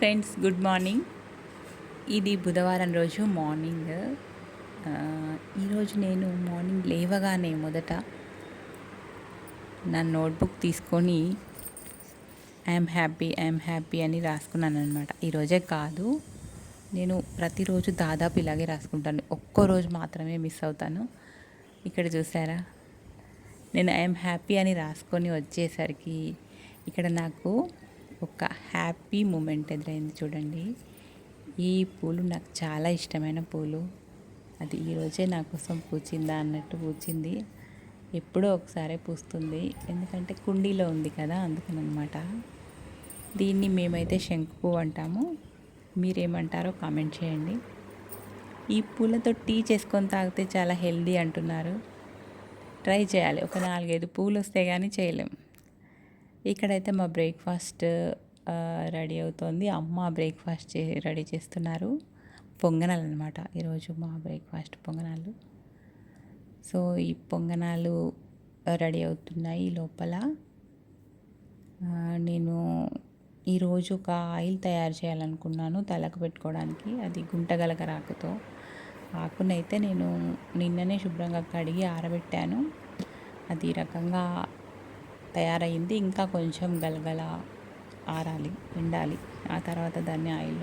Friends good morning. ఇది బుధవారం రోజు మార్నింగ్. ఈరోజు నేను మార్నింగ్ లేవగానే మొదట నా నోట్బుక్ తీసుకొని ఐఎమ్ హ్యాపీ ఐఎమ్ హ్యాపీ అని రాసుకున్నాను అనమాట ఈరోజే కాదు నేను ప్రతిరోజు దాదాపు ఇలాగే రాసుకుంటాను. ఒక్కో రోజు మాత్రమే మిస్ అవుతాను. ఇక్కడ చూసారా? నేను ఐఎమ్ హ్యాపీ అని రాసుకొని వచ్చేసరికి ఇక్కడ నాకు ఒక హ్యాపీ మూమెంట్ ఎదురైంది చూడండి. ఈ పూలు నాకు చాలా ఇష్టమైన పూలు. అది ఈరోజే నా కోసం పూచిందా అన్నట్టు పూచింది. ఎప్పుడో ఒకసారి పూస్తుంది. ఎందుకంటే కుండీలో ఉంది కదా అందుకనమాట దీన్ని మేమైతే శంకు పువ్వు అంటాము. మీరేమంటారో కామెంట్ చేయండి. ఈ పూలతో టీ చేసుకొని తాగితే చాలా హెల్దీ అంటున్నారు. ట్రై చేయాలి. ఒక నాలుగైదు పూలు వస్తే కానీ చేయలేం. ఇక్కడైతే మా బ్రేక్ఫాస్ట్ రెడీ అవుతోంది. అమ్మ బ్రేక్ఫాస్ట్ చే రెడీ చేస్తున్నారు. పొంగనాలు అనమాట ఈరోజు మా బ్రేక్ఫాస్ట్ పొంగనాలు. సో ఈ పొంగనాలు రెడీ అవుతున్నాయి లోపల. నేను ఈరోజు ఒక ఆయిల్ తయారు చేయాలనుకున్నాను తలకు పెట్టుకోవడానికి. అది గుంటగలక రాకుతో. ఆకునైతే నేను నిన్ననే శుభ్రంగా కడిగి ఆరబెట్టాను. అది ఈ రకంగా తయారైంది. ఇంకా కొంచెం గలగల ఆరాలి ఎండాలి ఆ తర్వాత దాన్ని ఆయిల్లో